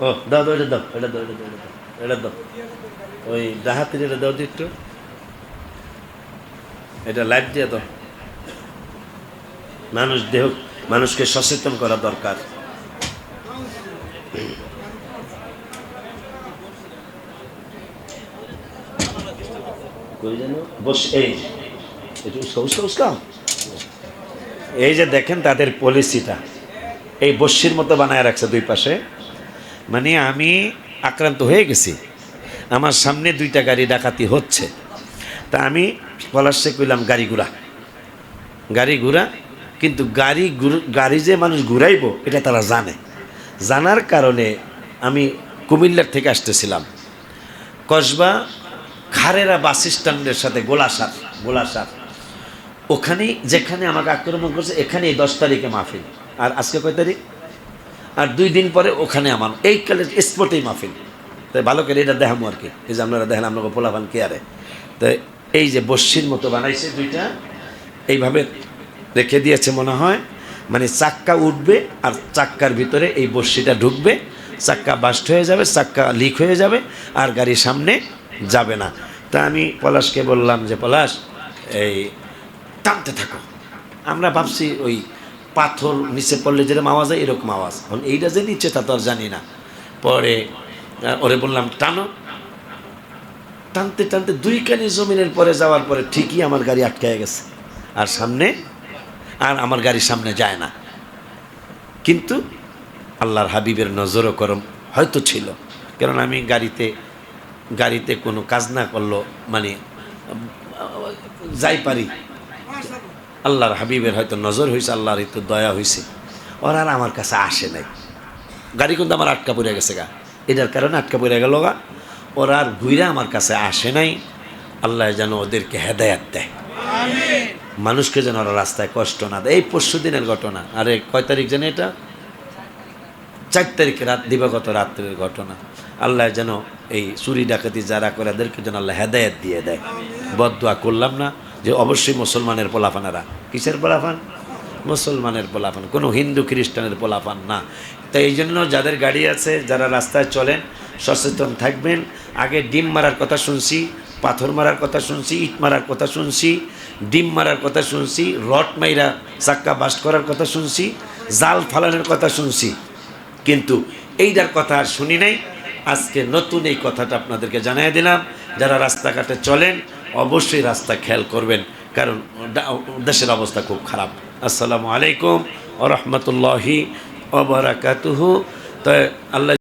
ও, দাও দাও, এটা দাও এটা দাও এটা দাও এটা দাও এটা দাও। ওই দাও একটু। এটা লাইট দিয়ে দাও। মানুষ দেহ, মানুষকে সচেতন করা দরকার। এই। যে দেখেন তাদের পলিসিটা এই বস্যির মতো বানায় রাখছে দুই পাশে। মানে আমি আক্রান্ত হয়ে গেছি। আমার সামনে দুইটা গাড়ি ডাকাতি হচ্ছে। তা আমি পলাশে কইলাম, গাড়ি ঘুরা। গাড়ি ঘুরা, কিন্তু গাড়ি গাড়ি যে মানুষ ঘুরাইবো, এটা তারা জানে। জানার কারণে আমি কুমিল্লার থেকে আসতেছিলাম। কসবা খারেরা বাস স্ট্যান্ডের সাথে গোলাসার গোলাসার। ওখানেই যেখানে আমাকে আক্রমণ করছে এখানে দশ তারিখে মাহফিল। আর আজকে কয় তারিখ? আর দুই দিন পরে ওখানে আমার, এই কালের স্পটেই মাহফিল। তাই ভালো করে এটা দেখামো আর কি। এই যে আপনারা দেখেন আপনাকে পোলাপান কেয়ারে তো এই যে বস্যির মতো বানাইছে দুইটা, এইভাবে রেখে দিয়েছে মনে হয়। মানে চাক্কা উঠবে আর চাক্কার ভিতরে এই বস্যিটা ঢুকবে। চাক্কা বাস্ট হয়ে যাবে, চাক্কা লিক হয়ে যাবে আর গাড়ি সামনে যাবে না। তা আমি পলাশকে বললাম যে, পলাশ, এই টানতে থাকো। আমরা ভাবছি ওই পাথর নিচে পড়লে যেরকম আওয়াজ হয়, এরকম আওয়াজ। এখন এইটা যে নিচে তা তো আর জানি না। পরে ওরে বললাম, টানো। টানতে টানতে দুই কানি জমিনের পরে যাওয়ার পরে ঠিকই আমার গাড়ি আটকায় গেছে। আর সামনে, আর আমার গাড়ি সামনে যায় না। কিন্তু আল্লাহর হাবিবের নজরও করম হয়তো ছিল। কারণ আমি গাড়িতে গাড়িতে কোনো কাজ না করল মানে যাই পারি। আল্লাহর হাবিবের হয়তো নজর হয়েছে আল্লাহর একটু দয়া হয়েছে ওরা আর আমার কাছে আসে নাই। গাড়ি কিন্তু আমার আটকা পড়ে গেছে গা। এটার কারণে আটকা পড়ে গেল গা। ওরা আর ঘুরে আমার কাছে আসে নাই। আল্লাহ যেন ওদেরকে হেদায়াত দেয়। মানুষকে যেন ওরা রাস্তায় কষ্ট না দেয়। এই পরশু দিনের ঘটনা। আরে কয় তারিখ জানে এটা? চার তারিখে রাত, দিবাগত রাত্রের ঘটনা। আল্লাহ যেন এই চুরি ডাকাতি যারা করে এদেরকে যেন আল্লাহ হেদায়ত দিয়ে দেয়। বদুয়া করলাম না। যে অবশ্যই মুসলমানের পোলাফানারা কিসের পোলাফান মুসলমানের পোলাফান কোনো হিন্দু খ্রিস্টানের পোলাফান না। তাই এই জন্য যাদের গাড়ি আছে, যারা রাস্তায় চলেন, সচেতন থাকবেন। আগে ডিম মারার কথা শুনছি, পাথর মারার কথা শুনছি, ইট মারার কথা শুনছি, ডিম মারার কথা শুনছি, রড মাইরা চাক্কা বাস্ট করার কথা শুনছি, জাল ফালানোর কথা শুনছি। কিন্তু এইটার কথা আর শুনি নাই। আজকে নতুন এই কথাটা আপনাদেরকে জানিয়ে দিলাম। যারা রাস্তাঘাটে চলেন অবশ্যই রাস্তা খেয়াল করবেন, কারণ দেশের অবস্থা খুব খারাপ। আসসালামু আলাইকুম রহমতুল্লাহি ওবরাকাতুহু তো আল্লাহ